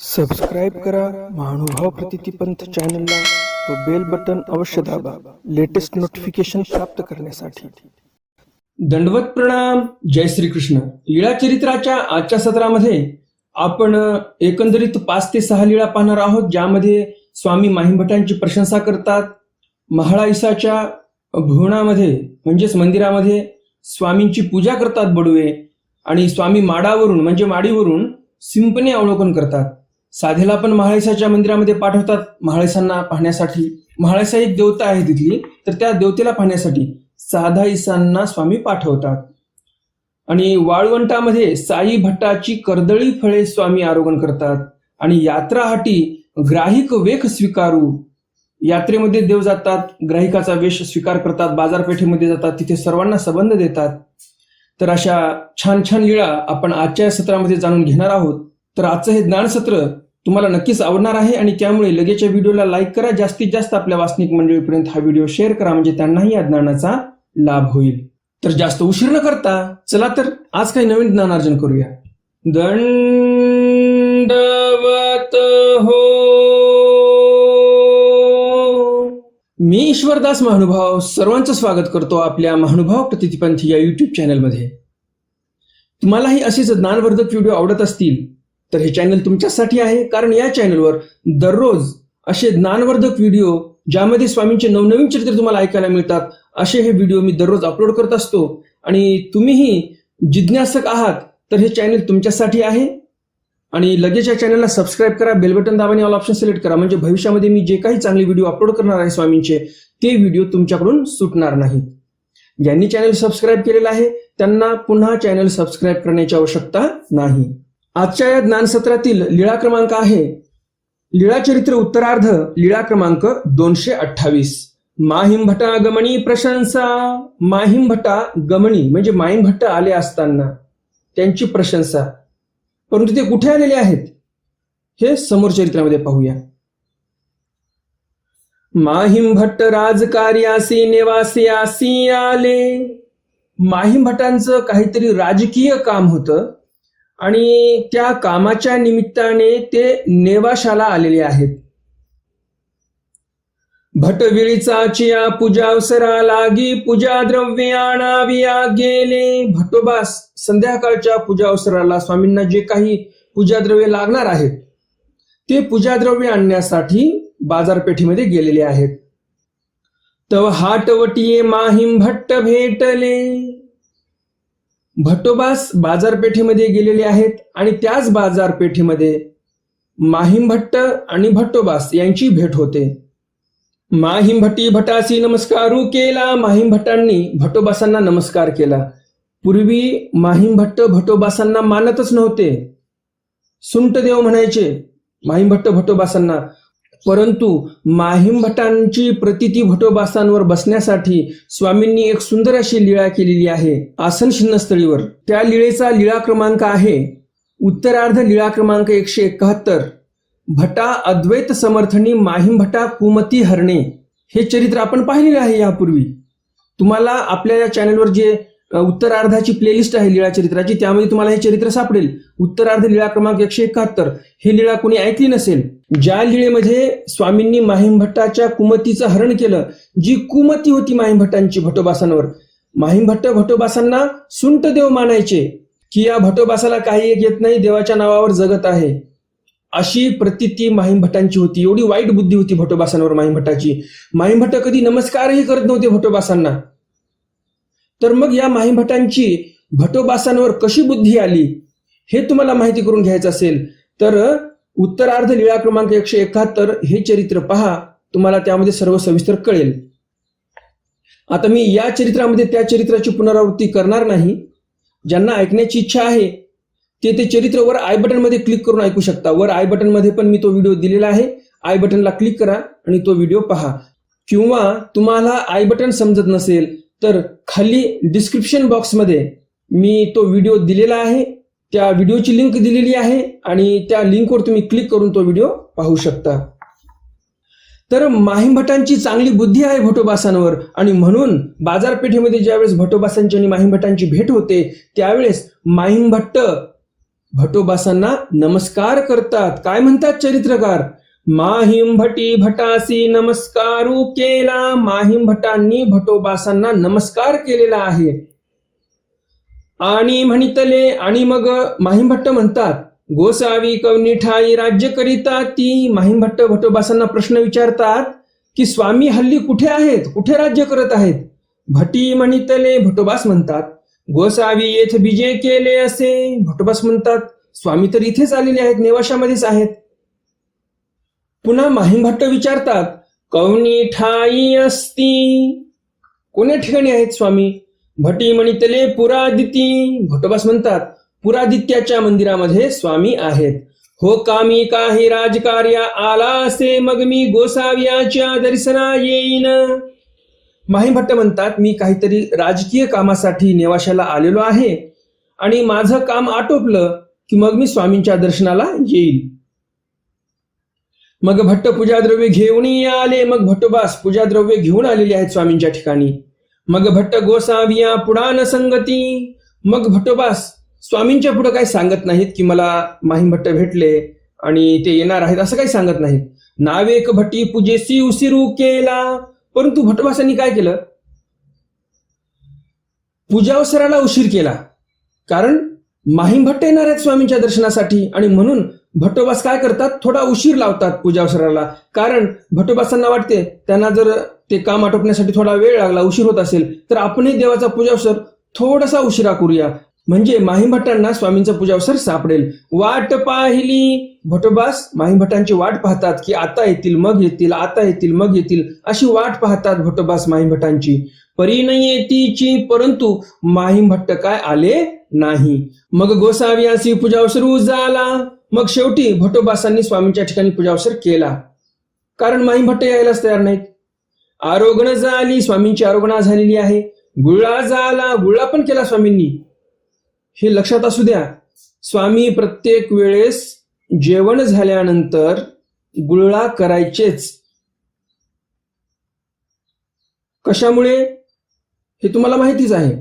Subscribe करा महानुभाव प्रतितीपंथ चॅनलला व बेल बटन अवश्य दाबा लेटेस्ट नोटिफिकेशन प्राप्त करण्यासाठी. दंडवत प्रणाम जय श्रीकृष्ण. लीळा चरित्राच्या आजच्या सत्रामध्ये आपण एकंदरीत पाच ते सहा लीळा पाहणार आहोत ज्यामध्ये स्वामी माहिमभटांची प्रशंसा करतात. महाळाईसाच्या भुवनामध्ये म्हणजेच मंदिरामध्ये स्वामींची पूजा करतात बडवे आणि स्वामी माडावरून म्हणजे माडीवरून सिंपने अवलोकन करतात. साधेला पण महाळेसाच्या मंदिरामध्ये पाठवतात. महाळेसांना पाहण्यासाठी. महाळेसा एक देवता आहे तिथली. तर त्या देवतेला पाहण्यासाठी साधा इसांना स्वामी पाठवतात. आणि वाळवंटामध्ये साई भट्टाची कर्दळी फळे स्वामी आरोहण करतात. आणि यात्राहाटी ग्राहिक वेख स्वीकारू. यात्रेमध्ये देव जातात. ग्राहिकाचा वेश स्वीकार करतात. बाजारपेठेमध्ये जातात. तिथे सर्वांना संबंध देतात. तर अशा छान छान लीळा आपण आजच्या सत्रामध्ये जाणून घेणार आहोत. तर आजचं हे ज्ञानसत्र तुम्हाला नक्कीच आवडणार आहे आणि त्यामुळे लगेचच्या व्हिडिओला लाईक करा. जास्तीत जास्त आपल्या वाचनिक मंडळीपर्यंत हा व्हिडिओ शेअर करा. म्हणजे त्यांनाही या ज्ञानाचा लाभ होईल. तर जास्त उशीर न करता चला तर आज काही नवीन ज्ञानार्जन करूया. दंडवत हो. मी ईश्वरदास महानुभाव सर्वांचं स्वागत करतो आपल्या महानुभाव प्रतितीपंथी या युट्यूब चॅनलमध्ये तुम्हालाही असेच ज्ञानवर्धक व्हिडिओ आवडत असतील तर हे चॅनल तुमच्यासाठी आहे. कारण या चॅनलवर दररोज असे ज्ञानवर्धक व्हिडिओ ज्यामध्ये स्वामींचे नवनवीन चरित्र तुम्हाला ऐकायला मिळतात असे हे व्हिडिओ मी दररोज अपलोड करत असतो. आणि तुम्हीही जिज्ञासक आहात तर हे चॅनल तुमच्यासाठी आहे. आणि लगेच या चॅनलला सबस्क्राईब करा बेल बटन दाबाने ऑल ऑप्शन सिलेक्ट करा. म्हणजे भविष्यामध्ये मी जे काही चांगले व्हिडिओ अपलोड करणार आहे स्वामींचे ते व्हिडिओ तुमच्याकडून सुटणार नाहीत. ज्यांनी चॅनल सबस्क्राईब केलेलं आहे त्यांना पुन्हा चॅनल सबस्क्राईब करण्याची आवश्यकता नाही. आजच्या या ज्ञानसत्रातील लीळा क्रमांक आहे. लीळाचरित्र उत्तरार्ध लीळा क्रमांक दोनशे अठ्ठावीस. माहिमभटा गमणी प्रशंसा माहिमभटा गमणी म्हणजे माहिमभट्ट आले असताना त्यांची प्रशंसा. परंतु ते कुठे आलेले आहेत? हे समोर चरित्रामध्ये पाहूया. माहिमभट्ट राजकार्यासी नेवासी आले. माहिमभटांचं काहीतरी राजकीय काम होतं. आणि त्या कामाच्या निमित्ताने ते नेवाशाला आलेले आहेत. भटविळीचा चिया पूजा अवसरा लागी पूजा द्रव्य आणाविया गेले. भटोबास संध्याकाळच्या पूजा अवसराला स्वामींना जे काही पूजा द्रव्य लागणार आहेत ते पूजा द्रव्य आणण्यासाठी बाजारपेठेमध्ये गेलेले आहेत. तव हाटवटीये माहिम भट्ट भेटले. भट्टोबास बाजारपेठेमध्ये गेलेले आहेत आणि त्याच बाजारपेठेमध्ये माहिम भट्ट आणि भट्टोबास यांची भेट होते. माहिमभट्टी भटासी नमस्कारू केला. माहिम भट्टांनी भट्टोबासांना नमस्कार केला. पूर्वी माहिम भट्ट भट्टोबासांना मानतच नव्हते. सुंटदेव म्हणायचे माहिमभट्ट भट्टोबासांना परंतु माहीम भटांची प्रतिती भटोबासांवर बसण्यासाठी स्वामींनी एक सुंदर अशी लीळा केलेली आहे आसन शिन्नस्थळीवर. त्या लीळेचा लीळा क्रमांक आहे उत्तरार्ध लीळा क्रमांक एकशे एकाहत्तर. भटा अद्वैत समर्थनी माहीम भटा कुमती हरणे. हे चरित्र आपण पाहिलेले आहे यापूर्वी. तुम्हाला आपल्या या चॅनलवर जे उत्तरार्धाची प्लेलिस्ट आहे लीळा चरित्राची. त्यामध्ये तुम्हाला हे चरित्र सापडेल. उत्तरार्ध लीळा क्रमांक एकशे एकाहत्तर. हे लीळा कोणी ऐकली नसेल ज्या लीळेमध्ये स्वामींनी माहिमभट्टाच्या कुमतीचं हरण केलं जी कुमती होती माहिम भट्टांची भटोबासांवर. माहिम भट्ट भटोबासांना सुंट देव मानायचे की या भटोबासाला काही एक येत नाही देवाच्या नावावर जगत आहे. अशी प्रतिती माहिम भट्टांची होती. एवढी वाईट बुद्धी होती भटोबासांवर माहिम भट्टाची भट्ट कधी नमस्कारही करत नव्हते भटोबासांना. तर मग या माहिमभटांची भटोबासांवर कशी बुद्धी आली? हे तुम्हाला माहिती करून घ्यायचं असेल तर उत्तरार्ध लिळा क्रमांक एकशे एकाहत्तर हे चरित्र पहा तुम्हाला त्यामध्ये सर्व सविस्तर कळेल. आता मी या चरित्रामध्ये त्या चरित्राची पुनरावृत्ती करणार नाही. ज्यांना ऐकण्याची इच्छा आहे ते ते चरित्र वर आय बटनमध्ये क्लिक करून ऐकू शकता. वर आय बटनमध्ये पण मी तो व्हिडिओ दिलेला आहे. आय बटनला क्लिक करा आणि तो व्हिडिओ पहा. किंवा तुम्हाला आय बटन समजत नसेल तर खाली डिस्क्रिप्शन बॉक्समध्ये मी तो व्हिडिओ दिलेला आहे. त्या व्हिडिओची लिंक दिलेली आहे आणि त्या लिंकवर तुम्ही क्लिक करून तो व्हिडिओ पाहू शकता. तर माहिमभटांची चांगली बुद्धी आहे भटोबासांवर आणि म्हणून बाजारपेठेमध्ये ज्यावेळेस भटोबासांची आणि माहिमभटांची भेट होते त्यावेळेस माहिमभट्ट भटोबासांना नमस्कार करतात. काय म्हणतात चरित्रकार? माहिम भटी भटासी नमस्कारू केला. माहिम भटांनी भटोबासांना नमस्कार केलेला आहे. आणि म्हणितले आणि मग माहिम भट्ट म्हणतात गोसावी कवनी ठाई राज्य करिता. ती माहिम भट्ट भटोबासांना प्रश्न विचारतात की स्वामी हल्ली कुठे आहेत? कुठे राज्य करत आहेत? भटी म्हणितले भटोबास म्हणतात गोसावी येथे विजय केले असे. भटोबास म्हणतात स्वामी तर इथेच आलेले आहेत नेवाशामध्येच आहेत. पुन्हा माहिम भट्ट विचारतात कवनी ठाई असती? कोण्या ठिकाणी आहेत स्वामी? भटी म्हणितले पुरादिती. भटोबास म्हणतात पुरादित्याच्या मंदिरामध्ये स्वामी आहेत. हो कामी काही राजकार्य आला असे मग मी गोसाव्याच्या दर्शना येईन. माहीभट्ट म्हणतात मी काहीतरी राजकीय कामासाठी नेवाशाला आलेलो आहे आणि माझं काम आटोपलं की मग मी स्वामींच्या दर्शनाला येईल मग भट्ट पूजाद्रव्य घेऊन आले मग भट्टोबास पूजाद्रव्य घेऊन आलेले आहेत स्वामींच्या ठिकाणी. मग भट्ट गोसाविया पुराण संगती. मग भट्टोबास स्वामींच्या पुढे काही सांगत नाहीत की मला माहीम भट्ट भेटले आणि ते येणार आहेत असं काही सांगत नाहीत. नावेक भट्टी पूजेसी उसिरू केला. परंतु भट्टोबासांनी काय केलं? पूजावसराला उशीर केला. कारण माहीम भट्ट येणार आहेत स्वामींच्या दर्शनासाठी आणि म्हणून भटोबास काय करतात? थोडा उशीर लावतात पूजावसराला कारण भटोबासांना वाटते त्यांना जर ते काम आटोपण्यासाठी थोडा वेळ लागला उशीर होत असेल तर आपणही देवाचा पूजावसर थोडासा उशिरा करूया. म्हणजे माहीभट्टांना स्वामींचा पूजावसर सापडेल. वाट पाहिली. भटोबास माहीभट्टांची वाट पाहतात की आता येतील मग येतील आता येतील मग येतील अशी वाट पाहतात भटोबास माहीभट्टांची परी न येतीची परंतु माहीमभट्ट काय आले नाही. मग गोसाव्यासी पूजावसर झाला मग शेवटी भटोबासांनी स्वामींच्या ठिकाणी पूजावसर केला. कारण माहीभट्ट यायलाच तयार नाहीत. आरोग्य झाली स्वामींची आरोगणा झालेली आहे. गुळा झाला गुळा पण केला स्वामींनी. हे लक्षात असू द्या स्वामी प्रत्येक वेळेस जेवण झाल्यानंतर गुळळा करायचेच. कशामुळे? हे तुम्हाला माहितीच आहे.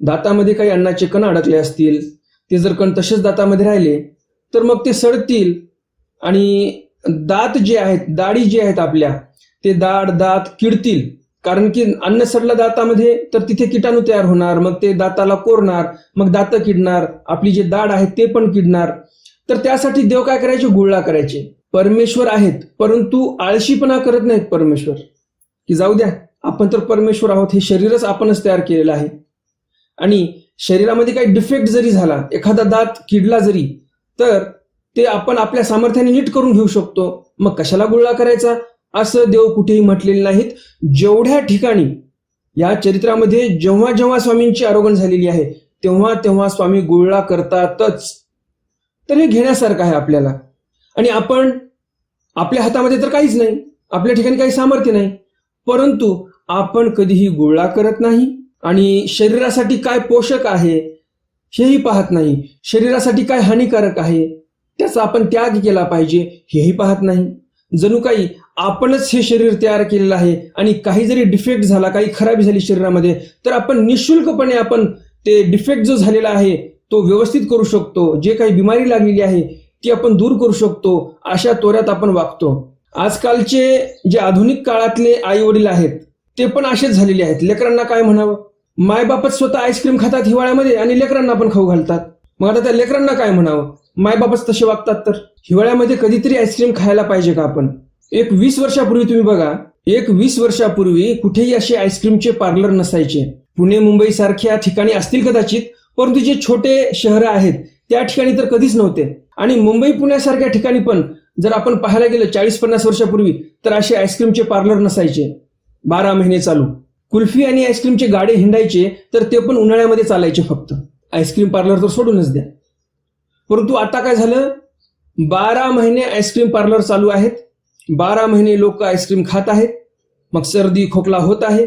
दातामध्ये काही अन्नाचे कण अडकले असतील ते जर कण तसेच दातामध्ये राहिले तर मग ते सडतील. आणि दात जे आहेत दाढी जे आहेत आपल्या ते दाढ दात किडतील. कारण की अन्न सडलं दातामध्ये तर तिथे किटाणू तयार होणार मग ते दाताला कोरणार मग दात किडणार आपली जे दाढ आहे ते पण किडणार. तर त्यासाठी देव काय करायचे? गुळळा करायचे. परमेश्वर आहेत परंतु आळशीपणा करत नाहीत परमेश्वर. की जाऊ द्या आपण तर परमेश्वर आहोत हे शरीरच आपणच तयार केलेलं आहे. आणि शरीरामध्ये काही डिफेक्ट जरी झाला एखादा दात किडला जरी तर ते आपण आपल्या सामर्थ्याने नीट करून घेऊ शकतो. मग कशाला गुळळा करायचा? असं देव कुठेही म्हटलेले नाहीत. जेवढ्या ठिकाणी या चरित्रामध्ये जेव्हा जेव्हा स्वामींची आरोगण झालेली आहे तेव्हा तेव्हा स्वामी गुळळा करतातच. तर हे घेण्यासारखं आहे आपल्याला. आणि आपण आपल्या हातामध्ये तर काहीच नाही. आपल्या ठिकाणी काही सामर्थ्य नाही. परंतु आपण कधीही गुळळा करत नाही. आणि शरीरासाठी काय पोषक आहे? हेही पाहत नाही. शरीरासाठी काय हानिकारक आहे? त्याचा आपण त्याग केला पाहिजे हेही पाहत नाही. जणू काही आपणच हे शरीर तयार केलेलं आहे आणि काही जरी डिफेक्ट झाला काही खराबी झाली शरीरामध्ये तर आपण निशुल्कपणे आपण ते डिफेक्ट जो झालेला आहे तो व्यवस्थित करू शकतो. जे काही बिमारी लागलेली आहे ती आपण दूर करू शकतो. अशा तोऱ्यात आपण वागतो. आजकालचे जे आधुनिक काळातले आई वडील आहेत ते पण असेच झालेले आहेत. लेकरांना काय म्हणावं? मायबापच स्वतः आईस्क्रीम खातात हिवाळ्यामध्ये आणि लेकरांना पण खाऊ घालतात. मग आता त्या लेकरांना काय म्हणावं? मायबापच तसे वागतात तर? हिवाळ्यामध्ये कधीतरी आईस्क्रीम खायला पाहिजे का आपण? एक वीस वर्षापूर्वी तुम्ही बघा एक वीस वर्षापूर्वी कुठेही असे आईस्क्रीमचे पार्लर नसायचे. पुणे मुंबई सारख्या ठिकाणी असतील कदाचित परंतु जे छोटे शहरं आहेत त्या ठिकाणी तर कधीच नव्हते. आणि मुंबई पुण्यासारख्या ठिकाणी पण जर आपण पाहायला गेलं चाळीस पन्नास वर्षापूर्वी तर असे आईस्क्रीमचे पार्लर नसायचे. बारा महिने चालू. कुल्फी आणि आईस्क्रीमचे गाडे हिंडायचे तर ते पण उन्हाळ्यामध्ये चालायचे फक्त. आईस्क्रीम पार्लर तर सोडूनच द्या. परंतु आता काय झालं? बारा महिने आईस्क्रीम पार्लर चालू आहेत. बारा महिने लोक आईस्क्रीम खात आहेत. मग सर्दी खोकला होत आहे.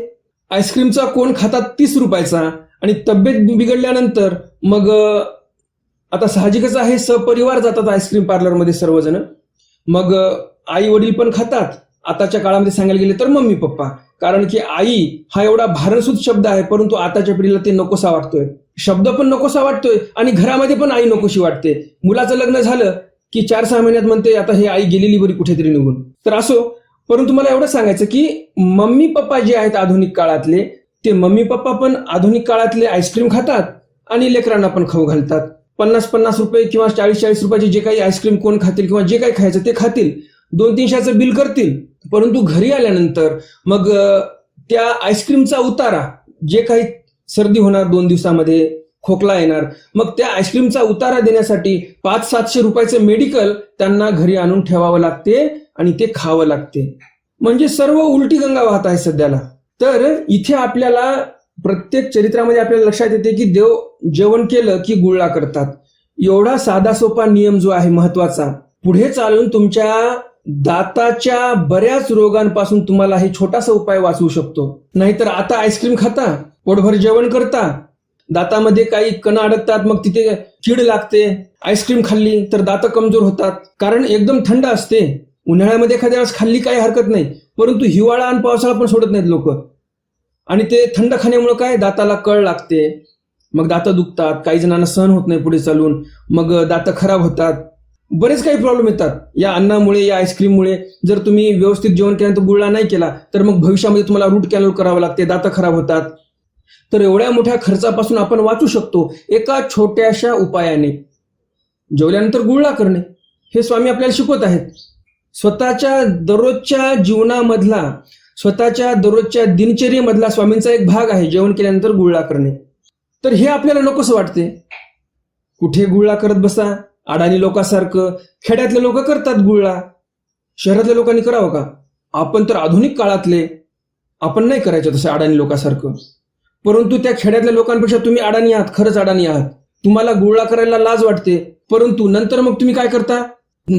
आईस्क्रीमचा कोण खातात? तीस रुपयाचा. आणि तब्येत बिघडल्यानंतर मग आता साहजिकच आहे सपरिवार जातात आईस्क्रीम पार्लरमध्ये सर्वजण. मग आई वडील पण खातात. आताच्या काळामध्ये सांगायला गेले तर मम्मी पप्पा. कारण की आई हा एवढा भारसूत शब्द आहे परंतु आताच्या पिढीला ते नकोसा वाटतोय. शब्द पण नकोसा वाटतोय आणि घरामध्ये पण आई नकोशी वाटते. मुलाचं लग्न झालं की चार सहा महिन्यात म्हणते आता हे आई गेलेली बरी कुठेतरी निघून. तर असो परंतु मला एवढं सांगायचं की मम्मी पप्पा जे आहेत आधुनिक काळातले ते मम्मी पप्पा पण आधुनिक काळातले आईस्क्रीम खातात आणि लेकरांना पण खाऊ घालतात. पन्नास पन्नास रुपये किंवा चाळीस चाळीस रुपयाचे जे काही आईस्क्रीम कोण खातील किंवा जे काही खायचं ते खातील. दोन तीनशेचं बिल करतील. परंतु घरी आल्यानंतर मग त्या आईस्क्रीमचा उतारा जे काही सर्दी होणार दोन दिवसामध्ये खोकला येणार मग त्या आईस्क्रीमचा उतारा देण्यासाठी पाच सातशे रुपयाचं मेडिकल त्यांना घरी आणून ठेवावं लागते आणि ते खावं लागते. म्हणजे सर्व उलटी गंगा वाहत आहे सध्याला. तर इथे आपल्याला प्रत्येक चरित्रामध्ये आपल्याला लक्षात येते की देव जेवण केलं की गुळळा करतात. एवढा साधा सोपा नियम जो आहे महत्त्वाचा पुढे चालून तुमच्या दाताच्या बऱ्याच रोगांपासून तुम्हाला हे छोटासा उपाय वाचवू शकतो. नाहीतर आता आईस्क्रीम खाता पोटभर जेवण करता दातामध्ये काही कण अडकतात मग तिथे कीड लागते आईस्क्रीम खाल्ली तर दात कमजोर होतात. कारण एकदम थंड असते. उन्हाळ्यामध्ये एखाद्या वेळेस खाल्ली काही हरकत नाही. परंतु हिवाळा आणि पावसाळा पण सोडत नाहीत लोक. आणि ते थंड खाण्यामुळे काय? दाताला कळ लागते. मग दात दुखतात काही जणांना सहन होत नाही पुढे चालून. मग दात खराब होतात. बरेच काही प्रॉब्लेम येतात. या अन्नामुळे या आईस्क्रीममुळे जर तुम्ही व्यवस्थित जेवण केल्यानंतर गुळला नाही केला तर मग भविष्यामध्ये तुम्हाला रूट कॅनल करावं लागते दात खराब होतात. तर एवढ्या मोठ्या खर्चापासून आपण वाचू शकतो एका छोट्याशा उपायाने. जेवल्यानंतर गुळला करणे. हे स्वामी आपल्याला शिकवत आहेत. स्वतःच्या दररोजच्या जीवनामधला स्वतःच्या दररोजच्या दिनचर्येमधला स्वामींचा एक भाग आहे जेवण केल्यानंतर गुळला करणे. तर हे आपल्याला नकोस वाटते. कुठे गुळला करत बसा? अडाणी लोकांसारखं खेड्यातले लोक करतात गुळळा शहरातल्या लोकांनी करावं का? आपण तर आधुनिक काळातले. आपण नाही करायचं तसं अडाणी लोकांसारखं. परंतु त्या खेड्यातल्या लोकांपेक्षा तुम्ही अडाणी आहात खरंच अडाणी आहात. तुम्हाला गुळळा करायला लाज वाटते. परंतु नंतर मग तुम्ही काय करता?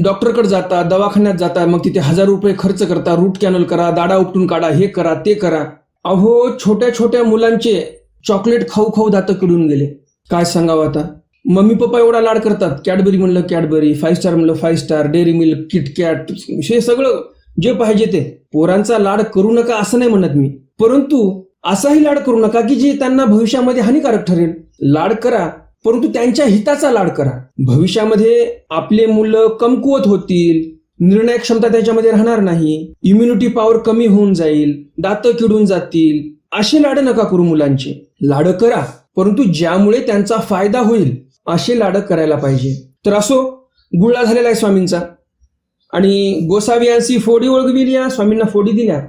डॉक्टरकडे जाता दवाखान्यात जाता मग तिथे हजार रुपये खर्च करता रूट कॅनल करा दाडा उपटून काढा हे करा ते करा. अहो छोट्या छोट्या मुलांचे चॉकलेट खाऊ खाऊ दात किडून गेले. काय सांगावं आता? मम्मी पप्पा एवढा लाड करतात. कॅडबरी म्हणलं कॅडबरी फाईव्ह स्टार म्हणलं five star dairy milk KitKat हे सगळं जे पाहिजे ते. पोरांचा लाड करू नका असं नाही म्हणत मी. परंतु असाही लाड करू नका की जे त्यांना भविष्यामध्ये हानिकारक ठरेल. लाड करा परंतु त्यांच्या हिताचा लाड करा. भविष्यामध्ये आपले मुलं कमकुवत होतील निर्णय क्षमता त्याच्यामध्ये राहणार नाही इम्युनिटी पॉवर कमी होऊन जाईल दात किडून जातील असे लाड नका करू मुलांचे. लाड करा परंतु ज्यामुळे त्यांचा फायदा होईल असे लाड करायला पाहिजे. तर असो गुळा झालेला आहे स्वामींचा. आणि गोसावियांशी फोडी ओळखविली स्वामींना फोडी दिल्या.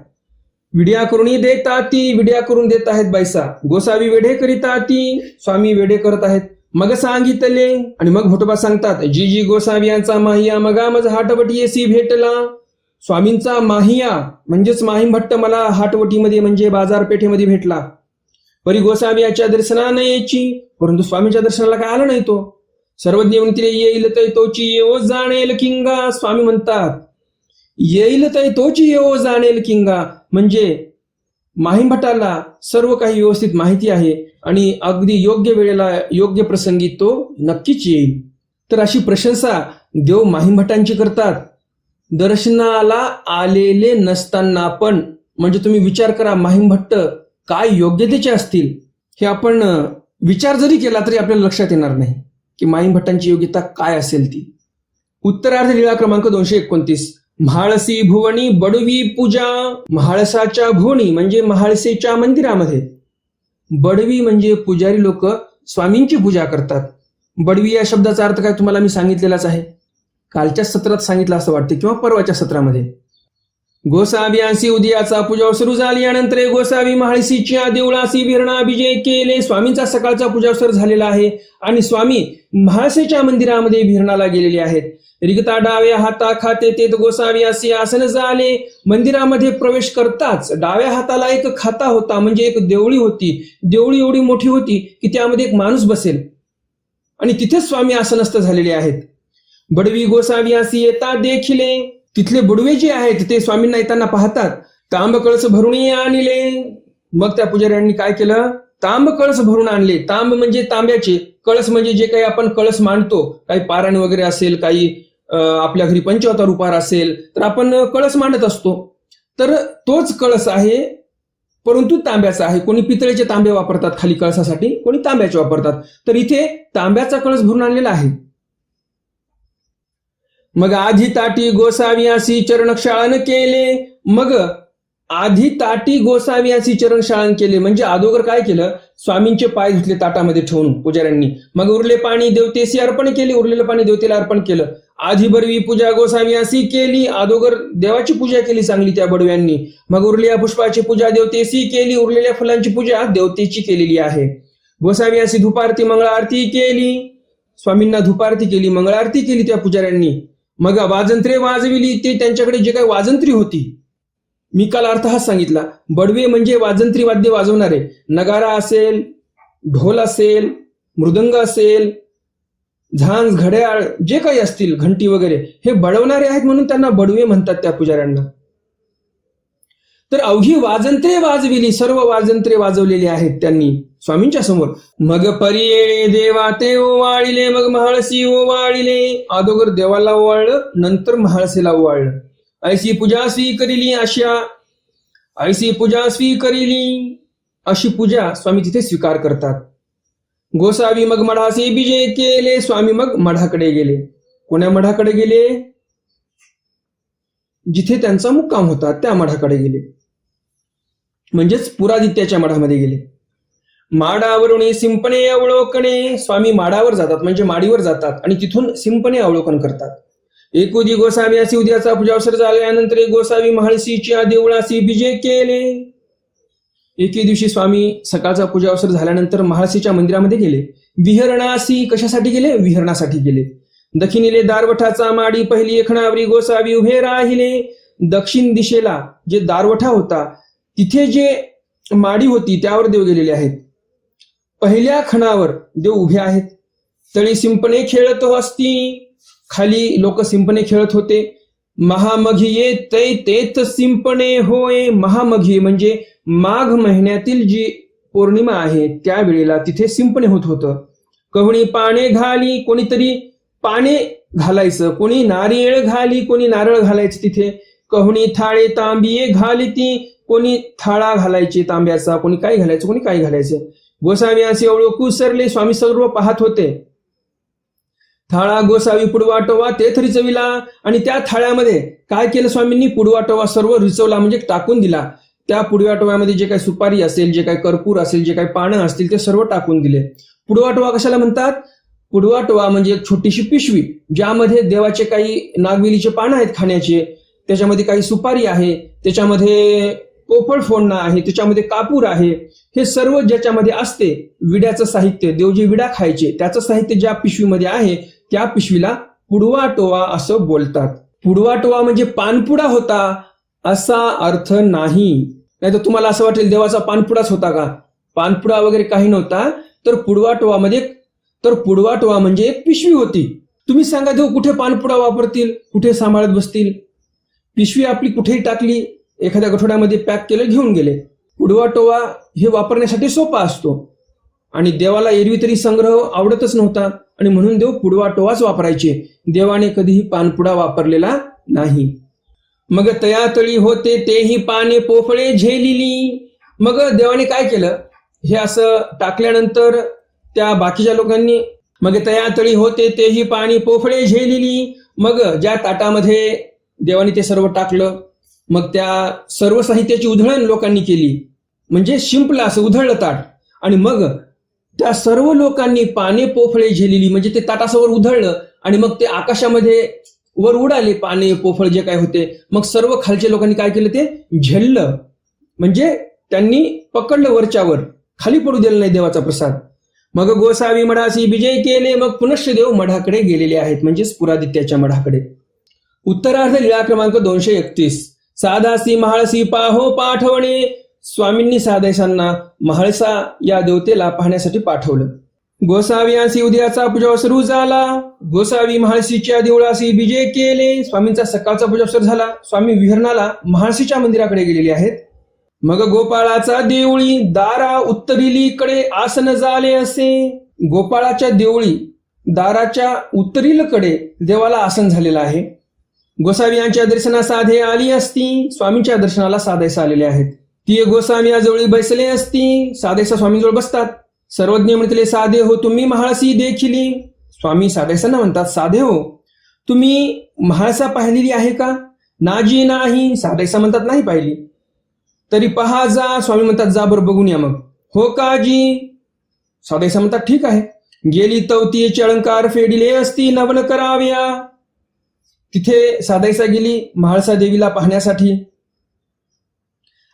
विड्या करून देता ती विड्या करून देत आहेत बैसा गोसावी वेढे करीता ती स्वामी वेढे करत आहेत. मग सांगितले आणि मग भोटोबा सांगतात जी जी गोसावियांचा माहिया मगा मज हाटवटी येसी भेटला. स्वामींचा माहिया म्हणजेच माहीम भट्ट मला हाटवटीमध्ये म्हणजे बाजारपेठेमध्ये भेटला. परी गोसावी याच्या दर्शनाने यायची परंतु स्वामीच्या दर्शनाला काय आलं नाही तो? सर्वज्ञ म्हणतील येईल तै तोची येओ जाणेल किंगा स्वामी म्हणतात. येईल तै तोची येओ जाणेल किंगा. म्हणजे माहिमभटाला सर्व काही व्यवस्थित माहिती आहे आणि अगदी योग्य वेळेला योग्य प्रसंगी तो नक्कीच येईल. तर अशी प्रशंसा देव माहिमभटांची करतात. दर्शनाला आलेले नसताना पण म्हणजे तुम्ही विचार करा माहिमभट्ट काय योग्यतेचे असतील हे आपण विचार जरी केला तरी आपल्याला लक्षात येणार नाही की माहिमभट्टांची योग्यता काय असेल ती. उत्तरार्ध लिळा क्रमांक दोनशे एकोणतीस. म्हाळसी भुवनी बडवी पूजा. म्हाळसाच्या भुवनी म्हणजे म्हाळसेच्या मंदिरामध्ये. बडवी म्हणजे पुजारी लोक स्वामींची पूजा करतात. बडवी या शब्दाचा अर्थ काय तुम्हाला मी सांगितलेलाच आहे. कालच्या सत्रात सांगितलं असं वाटतं किंवा परवाच्या सत्रामध्ये. गोसावी उदयाचा पूजा सुरू झाली. यानंतर गोसावी महाळसीच्या देवळासी विरणा विजय केले. स्वामींचा सकाळचा पूजावसर झालेला आहे. आणि स्वामी महाळशीच्या मंदिरामध्ये भिरणाला गेलेले आहेत. रिगता डाव्या हाता खाते ते गोसावी असे आसन झाले. मंदिरामध्ये प्रवेश करताच डाव्या हाताला एक खाता होता. म्हणजे एक देवळी होती. देवळी एवढी मोठी होती की त्यामध्ये एक माणूस बसेल. आणि तिथेच स्वामी आसनस्थ झालेले आहेत. बडवी गोसावी असे येता देखिले. तिथले बुडवे जे आहेत ते स्वामींना येताना पाहतात. तांब कळस भरून आणले. मग त्या पुजाऱ्यांनी काय केलं? तांब कळस भरून आणले. तांब म्हणजे तांब्याचे. कळस म्हणजे जे काही आपण कळस मांडतो. काही पारण वगैरे असेल काही आपल्या घरी पंचवतार उपार असेल तर आपण कळस मांडत असतो. तर तोच कळस आहे परंतु तांब्याचा आहे. कोणी पितळेचे तांबे वापरतात खाली कळसासाठी कोणी तांब्याचे वापरतात. तर इथे तांब्याचा कळस भरून आणलेला आहे. मग आधी ताटी गोसावी असी चरणक्षाळन केले. मग आधी ताटी गोसावी अशी चरणशाळन केले. म्हणजे अगोदर काय केलं? स्वामींचे पाय धुतले ताटामध्ये ठेवून पुजाऱ्यांनी. मग उरले पाणी देवतेसी अर्पण केले. उरलेलं पाणी देवतेला अर्पण केलं. आधी बरवी पूजा गोसावी अशी केली. अगोदर देवाची पूजा केली चांगली त्या बडव्यांनी. मग उरलेल्या पुष्पाची पूजा देवतेसी केली. उरलेल्या फुलांची पूजा देवतेची केलेली आहे. गोसावी अशी धुपारती मंगळारती केली. स्वामींना धुपारती केली मंगळारती केली त्या पुजाऱ्यांनी. मग वाजंत्रे वाजविली ते त्यांच्याकडे जे काही वाजंत्री होती मी काल अर्थ हा सांगितला बडवे म्हणजे वाजंत्री वाद्य वाजवणारे. नगारा असेल ढोल असेल मृदंग असेल झांज घड्याळ जे काही असतील घंटी वगैरे हे बडवणारे आहेत म्हणून त्यांना बडवे म्हणतात त्या पुजाऱ्यांना. तर अवघी वाजंत्रे वाजविली सर्व वाजंत्रे वाजवलेली आहेत त्यांनी. स्वामींच्या समोर. मग परिये देवा ते ओवाळिले मग महाळसी ओवाळिले. अगोदर देवाला ओवाळलं नंतर महाळसीला ओवाळलं. ऐशी पूजा स्वीकरिली अशा. ऐशी पूजा स्वीकरिली. अशी पूजा स्वामी तिथे स्वीकार करतात. गोसावी मग मढासी बिजे केले स्वामी मग मढाकडे गेले. कोण्या मढाकडे गेले? जिथे त्यांचा मुक्काम होता त्या मढाकडे गेले. म्हणजेच पुरादित्याच्या मढामध्ये गेले. माडावरून सिंपणे अवलोकने. स्वामी माडावर जातात म्हणजे माडीवर जातात आणि तिथून सिंपणे अवलोकन करतात. एकुदी गोसावी असे उद्याचा पूजावसर झाल्यानंतर गोसावी महाळशीच्या देवळाशी विजय केले. एके दिवशी स्वामी सकाळचा पूजावसर झाल्यानंतर महाळशीच्या मंदिरामध्ये गेले. विहरणासी कशासाठी गेले? विहरणासाठी गेले. दक्षिणेले दारवठाचा माडी पहिली एखणावरी गोसावी उभे राहिले. दक्षिण दिशेला जे दारवठा होता तिथे जे माडी होती त्यावर देव गेलेले आहेत. पहिल्या खणावर देव उभे आहेत. तळी सिंपणे खेळत असती. खाली लोक सिंपणे खेळत होते. महामघिये तै तेत सिंपणे होय. महामघी म्हणजे माघ महिन्यातील जी पौर्णिमा आहे त्यावेळेला तिथे सिंपणे होत होतं. कवणी पाने घाली कोणीतरी पाने घालायचं. कोणी नारियळ घाली कोणी नारळ घालायचं तिथे. कहुणी थाळे तांबिये घाली ती. कोणी थाळा घालायचे तांब्याचा. कोणी काय घालायचं कोणी काय घालायचं. गोसावी असे ओळखू सरले स्वामी सर्व पाहत होते. थाळा गोसावी पुडवाटोवा ते तरी आणि त्या थाळ्यामध्ये काय केलं स्वामींनी? पुडवाटोवा सर्व रिचवला म्हणजे टाकून दिला. त्या पुडवाटोव्यामध्ये जे काही सुपारी असेल जे काही कर्पूर असेल जे काही पानं असतील ते सर्व टाकून दिले. पुडवाटोवा कशाला म्हणतात? पुडवाटोवा म्हणजे एक छोटीशी पिशवी ज्यामध्ये देवाचे काही नागवेलीचे पानं आहेत खाण्याचे त्याच्यामध्ये काही सुपारी आहे त्याच्यामध्ये पोपळ फोडणं आहे त्याच्यामध्ये कापूर आहे हे सर्व ज्याच्यामध्ये असते विड्याचं साहित्य देव जे विडा खायचे त्याचं साहित्य ज्या पिशवीमध्ये आहे त्या पिशवीला पुडवाटोवा असं बोलतात. पुडवाटोवा म्हणजे पानपुडा होता असा अर्थ नाही. नाही तर तुम्हाला असं वाटेल देवाचा पानपुडाच होता का? पानपुडा वगैरे काही नव्हता तर पुडवाटोवामध्ये तर पुडवाटोवा म्हणजे एक पिशवी होती. तुम्ही सांगा देव कुठे पानपुडा वापरतील कुठे सांभाळत बसतील? पिशवी आपली कुठेही टाकली एखाद्या कठोड्यामध्ये पॅक केलं घेऊन गेले. पुडवाटोवा हे वापरण्यासाठी सोपा असतो. आणि देवाला एरवी तरी संग्रह आवडतच नव्हता. आणि म्हणून देव पुडवाटोवाच वापरायचे. देवाने कधीही पानपुडा वापरलेला नाही. मग तयातळी होते तेही पाने पोफळे झेलिली. मग देवाने काय केलं? हे असं टाकल्यानंतर त्या बाकीच्या लोकांनी मग तयातळी होते तेही पाणी पोफळे झेलिली. मग ज्या ताटामध्ये देवाने ते सर्व टाकलं मग त्या सर्व साहित्याची उधळण लोकांनी केली. म्हणजे शिंपलं असं उधळलं ताट. आणि मग त्या सर्व लोकांनी पाने पोफळे झेलेली म्हणजे ते ताटासवर उधळलं आणि मग ते आकाशामध्ये वर उडाले पाने पोफळ जे काय होते. मग सर्व खालच्या लोकांनी काय केलं ते? झेललं. म्हणजे त्यांनी पकडलं वरच्यावर. खाली पडू दिलं नाही देवाचा प्रसाद. मग गोसावी मढासी विजय केले मग पुनश्च देव मढाकडे गेलेले आहेत म्हणजेच पुरादित्याच्या मढाकडे. उत्तरार्ध लीळा क्रमांक दोनशे एकतीस. साधासी महाळसी पाहो पाठवणे. स्वामींनी साधेशांना महाळसा या देवतेला पाहण्यासाठी पाठवलं. गोसावी उद्याचा पूजा सुरू झाला. गोसावी महाळशीच्या देवळाशी विजय केले. स्वामींचा सकाळचा पूजावसर झाला. स्वामी विहरणाला महाळशीच्या मंदिराकडे गेलेले आहेत. मग गोपाळाचा देवळी दारा उत्तरिलीकडे आसन झाले असे. गोपाळाच्या देवळी दाराच्या उत्तरीलकडे देवाला आसन झालेलं आहे. गोसावी यांच्या दर्शना साधे आली असती स्वामींच्या दर्शनाला साधायला आलेले आहेत. ती गोस्वामी याजवळी बैसले असती साधेसा स्वामीजवळ बसतात. सर्वज्ञ म्हणतले साधे हो तुम्ही महाळसी देखिली. स्वामी साधेसांना म्हणतात साधे हो तुम्ही महाळसा पाहिलेली आहे का? नाजी नाही. साधेसा म्हणतात नाही पाहिली. तरी पहा जा. स्वामी म्हणतात जा बरं बघून या मग. हो का जी साधेसा म्हणतात ठीक आहे. गेली तवतीचे अलंकार फेडिले असती नवन कराव्या. तिथे साधायसा गेली महाळसा देवीला पाहण्यासाठी.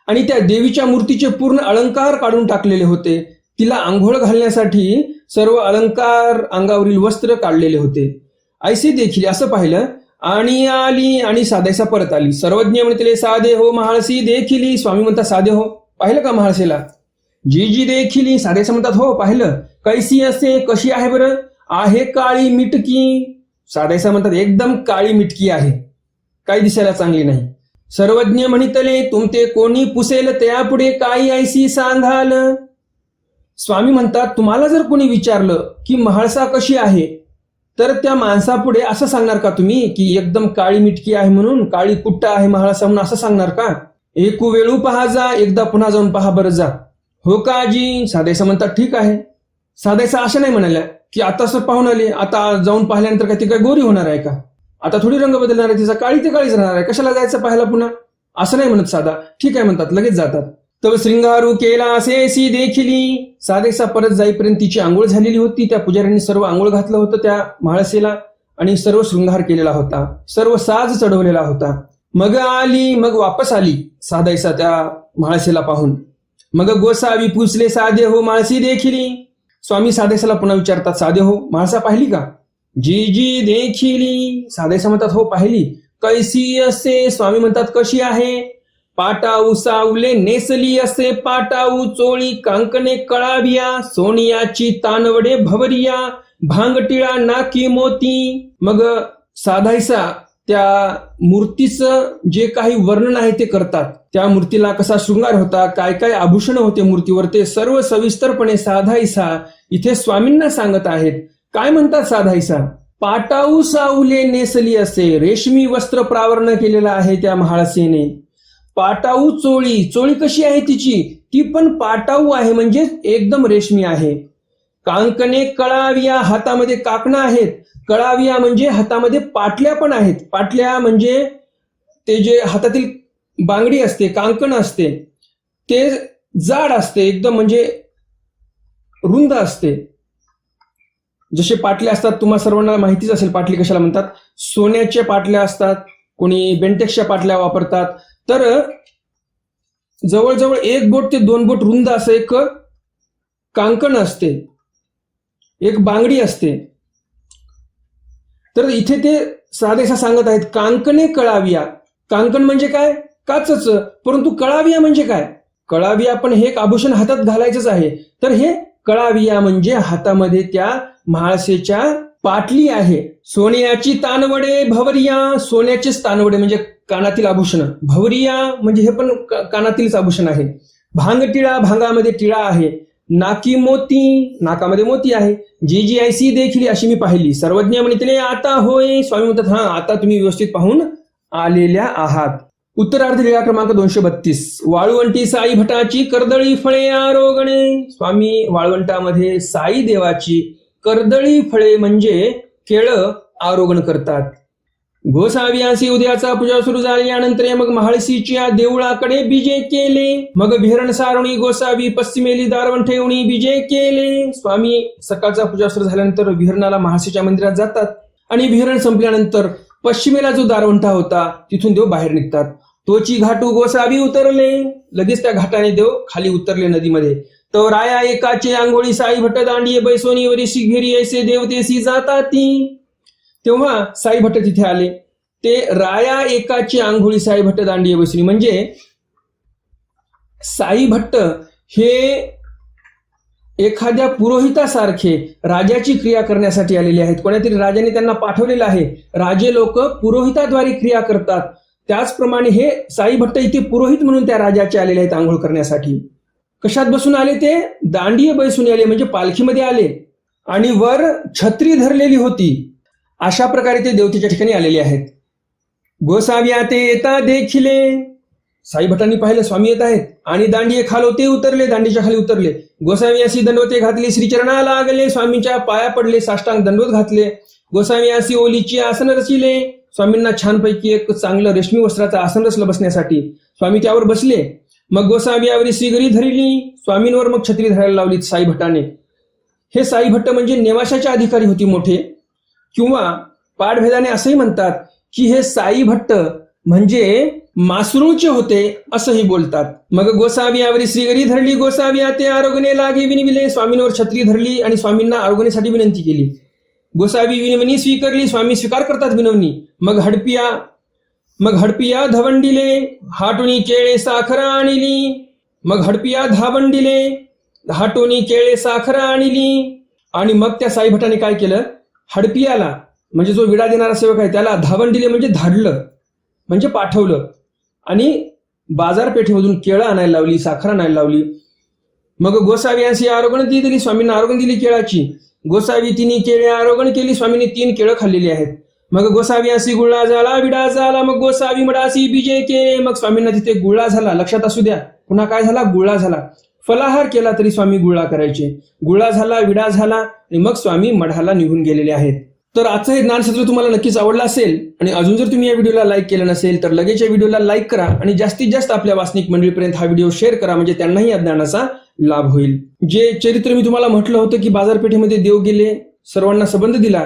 आणि त्या देवीच्या मूर्तीचे पूर्ण अलंकार काढून टाकलेले होते. तिला आंघोळ घालण्यासाठी सर्व अलंकार अंगावरील वस्त्र काढलेले होते. ऐसे देखील असं पाहिलं आणि आली आणि साधायसा परत आली. सर्वज्ञ म्हणते साधे हो महाळसी देखिली स्वामी म्हणतात साधे हो. पाहिलं का महाळसेला? जी जी देखिली. साधेसा म्हणतात हो पाहिलं. कैसी असे कशी आहे बरं? आहे काळी मिटकी. साडेसा म्हणतात एकदम काळी मिटकी आहे. काही दिसायला चांगली नाही. सर्वज्ञ म्हणितले तुमते कोणी पुसेल त्यापुढे काही ऐसी सांगाल स्वामी म्हणतात तुम्हाला जर कोणी विचारलं की महाळसा कशी आहे तर त्या माणसापुढे असं सांगणार का तुम्ही की एकदम काळी मिटकी आहे म्हणून काळी कुट्टा आहे महाळसा म्हणून असं सांगणार का? एकू वेळू पहा जा एकदा पुन्हा जाऊन पहा बरं जा. हो का आजी? साधेसा म्हणतात ठीक आहे. साधेसा असं नाही म्हणाल्या. की आता असं पाहून आले आता जाऊन पाहिल्यानंतर काय ती काय गोरी होणार आहे का? आता थोडी रंग बदलणार आहे तिचा काळी ते काळीच राहणार आहे. कशाला जायचं पाहायला पुन्हा? असं नाही म्हणत साधा. ठीक आहे म्हणतात लगेच जातात. तर श्रृंगारू केला असेसी देखिली. साधेसा परत जाईपर्यंत तिची आंघोळ झालेली होती. त्या पुजाऱ्यांनी सर्व आंघोळ घातलं होतं त्या म्हाळसेला आणि सर्व शृंगार केलेला होता. सर्व साज चढवलेला होता. मग आली मग वापस आली साधायसा त्या म्हाळसेला पाहून. मग गोसावी पुसले साधे हो माळसी देखिली. स्वामी साधेसाला पुन्हा विचारतात साधे हो माळसा पाहिली का? जी जी देखिली. साधेसा म्हणतात हो पाहिली. कैसी असे? स्वामी म्हणतात कशी आहे? पाटाऊ सावले नेसली असे पाटाऊ चोळी कांकणे कळाविया सोनियाची तानवडे भवरिया भांगटिळा नाकी मोती. मग साधायसा त्या मूर्तीचं जे काही वर्णन आहे ते करतात. त्या मूर्तीला कसा शृंगार होता काय काय आभूषण होते मूर्तीवर ते सर्व सविस्तरपणे साधायसा इथे स्वामींना सांगत आहेत. काय म्हणतात साधायसा पाटाऊ सावले नेसली असे रेशमी वस्त्र प्रावरण केलेलं आहे त्या महाळसेने. पाटाऊ चोळी चोळी कशी आहे तिची? ती पण पाटाऊ आहे म्हणजे एकदम रेशमी आहे. कांकणे कळाविया हातामध्ये काकणं आहेत. कळाविया म्हणजे हातामध्ये पाटल्या पण आहेत. पाटल्या म्हणजे ते जे हातातील बांगडी असते कांकण असते ते जाड असते एकदम म्हणजे रुंद असते. जसे पाटले असतात तुम्हा सर्वांना माहितीच असेल पाटली कशाला म्हणतात? सोन्याच्या पाटल्या असतात कोणी बेंटेक्सच्या पाटल्या वापरतात. तर जवळजवळ एक बोट ते दोन बोट रुंद असं एक कांकण असते एक बांगडी असते. तर इथे ते साधेसा सांगत आहेत कांकणे कळाविया. कांकण म्हणजे काय? काचच. परंतु कळाविया म्हणजे काय? कळाविया पण हे एक आभूषण हातात घालायचंच आहे. तर हे कळाविया म्हणजे हातामध्ये त्या म्हाळसेच्या पाटली आहे. सोन्याची तानवडे भवरिया. सोन्याचेच तानवडे म्हणजे कानातील आभूषण. भवरिया म्हणजे हे पण कानातीलच आभूषण आहे. भांगटिळा भांगामध्ये टिळा आहे. नाकी मोती नाकामध्ये मोती आहे. जी जी आय सी देखील अशी मी पाहिली. सर्वज्ञ म्हणितले आता होय. स्वामी म्हणतात हा आता तुम्ही व्यवस्थित पाहून आलेल्या आहात. उत्तरार्ध लिळा क्रमांक दोनशे बत्तीस. वाळवंटी साई भटाची कर्दळी फळे आरोगणे स्वामी वाळवंटामध्ये साई देवाची कर्दळी फळे म्हणजे केळं आरोगण करतात. गोसावियासी उद्याचा पूजा सुरू झाल्यानंतर मग महाळसीच्या देवळाकडे बीजे केले. मग विहरण सारुणी गोसावी पश्चिमेली दारवण ठेवणी बीजे केले. स्वामी सकाळचा पूजा सुरू झाल्यानंतर विहरणाला महाळसीच्या मंदिरात जातात. आणि विहरण संपल्यानंतर पश्चिमेला जो दारवंठा होता तिथून देव बाहेर निघतात. तोची घाटू गोसावी उतरले. लगेच त्या घाटाने देव खाली उतरले नदीमध्ये. तो राया एकाचे आंघोळी साई भट्ट दांडिये बैसोनी वरीशी घेरी ऐसे देवतेसी जाता ती तेव्हा साई भट्ट तिथे आले. ते राया एकाची आंघोळी साई भट्ट दांडिये बसली. म्हणजे साई भट्ट हे एखाद्या पुरोहितासारखे राजाची क्रिया करण्यासाठी आलेले आहेत. कोणातरी राजाने त्यांना पाठवलेलं आहे. राजे लोक पुरोहिताद्वारे क्रिया करतात. त्याचप्रमाणे हे साई भट्ट इथे पुरोहित म्हणून त्या राजाचे आलेले आहेत आंघोळ करण्यासाठी. कशात बसून आले ते? दांडिये बैसून आले म्हणजे पालखीमध्ये आले. आणि वर छत्री धरलेली होती. अशा प्रकारे ते देवतेच्या ठिकाणी आलेले आहेत. गोसाव्या ते येता देखिले. साई भटांनी पाहिलं स्वामी येत आहेत. आणि दांडिये खालोते उतरले दांडीच्या खाली उतरले. गोसाव्यासी दंडवते घातली श्रीचरणा लागले स्वामींच्या पाया पडले साष्टांग दंडवत घातले. गोसाव्यासी ओलीची आसन रचिले. स्वामींना छानपैकी एक चांगलं रेशमी वस्त्राचं आसन रचलं बसण्यासाठी. स्वामी त्यावर बसले. मग गोसाव्यावरी श्रीगरी धरिली. स्वामींवर मग छत्री धरायला लावली साई भटाने. हे साई भट्ट म्हणजे नेवाशाचे अधिकारी होते मोठे. किंवा पाठभेदाने असंही म्हणतात की हे साई भट्ट म्हणजे मासरूचे होते असंही बोलतात. मग गोसाव्यावरी श्रीगरी धरली गोसावी ते आरोग्यने लागे विनिविले स्वामींवर छत्री धरली आणि स्वामींना आरोग्यासाठी विनंती केली. गोसावी विनवणी स्वीकारली स्वामी स्वीकार करतात विनवणी मग हडपिया मग हडपिया धवंडिले हाटोनी केळे साखर आणली. मग हडपिया धावंडिले हाटोनी केळे साखर आणली. आणि मग त्या साईभटाने काय केलं? हडपियाला म्हणजे जो विडा देणारा सेवक आहे त्याला धावण दिले म्हणजे धाडलं म्हणजे पाठवलं. आणि बाजारपेठेमधून केळं आणायला लावली साखर आणायला लावली. मग गोसावी यांची आरोग्य ती दिली स्वामींना आरोग्य दिली केळाची. गोसावी तिने केळे आरोग्य केली स्वामींनी तीन केळं खाल्लेली आहेत. मग गोसावी असी गुळा झाला विडा झाला मग गोसावी मडासी बीजे के. मग स्वामींना तिथे गुळा झाला. लक्षात असू द्या पुन्हा काय झाला? गुळा झाला. फलाहार केला तरी स्वामी गुळा करायचे. गुळा झाला विडा झाला आणि मग स्वामी मढाला निघून गेलेले आहेत. तर आजचं हे ज्ञानसत्र तुम्हाला नक्कीच आवडलं असेल आणि अजून जर तुम्ही या व्हिडिओला लाईक केलं नसेल तर लगेच या व्हिडिओला लाईक करा आणि जास्तीत जास्त आपल्या वासनिक मंडळीपर्यंत हा व्हिडिओ शेअर करा म्हणजे त्यांनाही या ज्ञानाचा लाभ होईल. जे चरित्र मी तुम्हाला म्हटलं होतं की बाजारपेठेमध्ये देव गेले सर्वांना संबंध दिला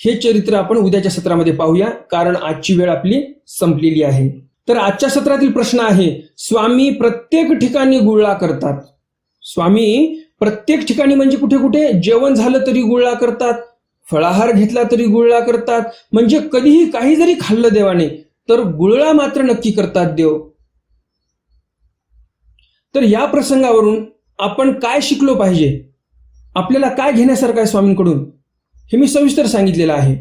हे चरित्र आपण उद्याच्या सत्रामध्ये पाहूया कारण आजची वेळ आपली संपलेली आहे. तर आजच्या सत्रातील प्रश्न आहे स्वामी प्रत्येक ठिकाणी गुळा करतात. स्वामी प्रत्येक ठिकाणी म्हणजे कुठे कुठे जेवण झालं तरी गुळळा करतात फळाहार घेतला तरी गुळळा करतात म्हणजे कधीही काही जरी खाल्लं देवाने तर गुळळा मात्र नक्की करतात देव. तर या प्रसंगावरून आपण काय शिकलो पाहिजे? आपल्याला काय घेण्यासारखं आहे स्वामींकडून? हे मी सविस्तर सांगितलेलं आहे.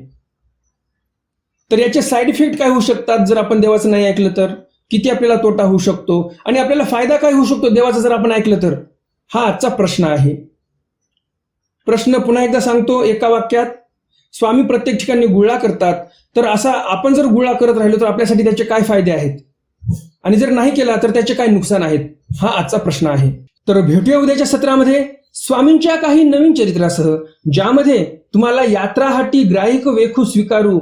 तर याचे साईड इफेक्ट काय होऊ शकतात जर आपण देवाचं नाही ऐकलं तर? किती आपल्याला तोटा होऊ शकतो? आणि आपल्याला फायदा काय होऊ शकतो देवाचा जर आपण ऐकलं तर? हा आजचा प्रश्न आहे. प्रश्न पुन्हा एकदा सांगतो एका वाक्यात. स्वामी प्रत्येक ठिकाणी गुळा करतात. तर असा आपण जर गुळा करत राहिलो तर आपल्यासाठी त्याचे काय फायदे आहेत? आणि जर नाही केला तर त्याचे काय नुकसान आहेत? हा आजचा प्रश्न आहे. तर भेटूया उद्याच्या सत्रामध्ये. स्वामींच्या काही नवीन चरित्रासह ज्यामध्ये तुम्हाला यात्रा हाटी ग्राहिक वेखू स्वीकारू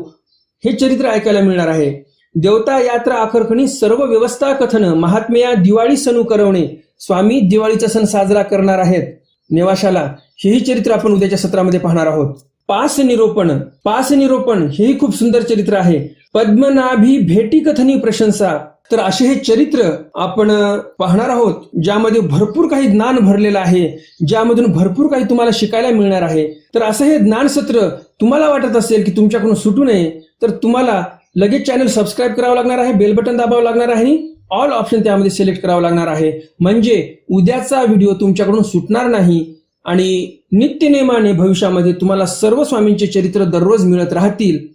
हे चरित्र ऐकायला मिळणार आहे. देवता यात्रा आखरखणी सर्व व्यवस्था कथन महात्म्या दिवाळी सणू करवणे स्वामी दिवाळीचा सण साजरा करणार आहेत. निवाशाला हेही चरित्र आपण उद्याच्या सत्रामध्ये पाहणार आहोत. पास निरोपण पास निरोपण हेही खूप सुंदर चरित्र आहे. पद्मनाभी भेटी कथनी प्रशंसा. तर असे हे चरित्र आपण पाहणार आहोत ज्यामध्ये भरपूर काही ज्ञान भरलेलं आहे ज्यामधून भरपूर काही तुम्हाला शिकायला मिळणार आहे. तर असं हे ज्ञान सत्र तुम्हाला वाटत असेल की तुमच्याकडून सुटू नये तर तुम्हाला लगेच चॅनल सबस्क्राईब करावं लागणार आहे बेल बटन दाबावं लागणार आहे ऑल ऑप्शन त्यामध्ये सिलेक्ट करावं लागणार आहे. म्हणजे उद्याचा व्हिडिओ तुमच्याकडून सुटणार नाही आणि नित्यनेमाने भविष्यामध्ये तुम्हाला सर्व स्वामींचे चरित्र दररोज मिळत राहतील.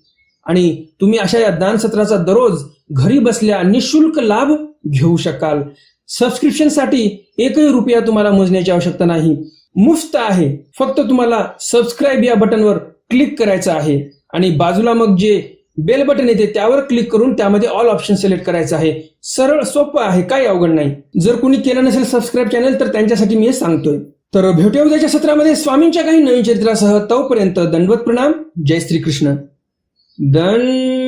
आणि तुम्ही अशा या दानसत्राचा दररोज घरी बसल्या निशुल्क लाभ घेऊ शकाल. सबस्क्रिप्शनसाठी एकही रुपया तुम्हाला मोजण्याची आवश्यकता नाही. मुफ्त आहे. फक्त तुम्हाला सबस्क्राईब या बटनवर क्लिक करायचं आहे. आणि बाजूला मग जे बेल बटन येते त्यावर क्लिक करून त्यामध्ये ऑल ऑप्शन सिलेक्ट करायचं आहे. सरळ सोपं आहे काही अवघड नाही. जर कोणी केलं नसेल सबस्क्राईब चॅनल तर त्यांच्यासाठी मी हे सांगतोय. तर भेटूया उद्याच्या सत्रामध्ये स्वामींच्या काही नवीन चरित्रासह. तोपर्यंत दंडवत प्रणाम. जय श्री कृष्ण दंड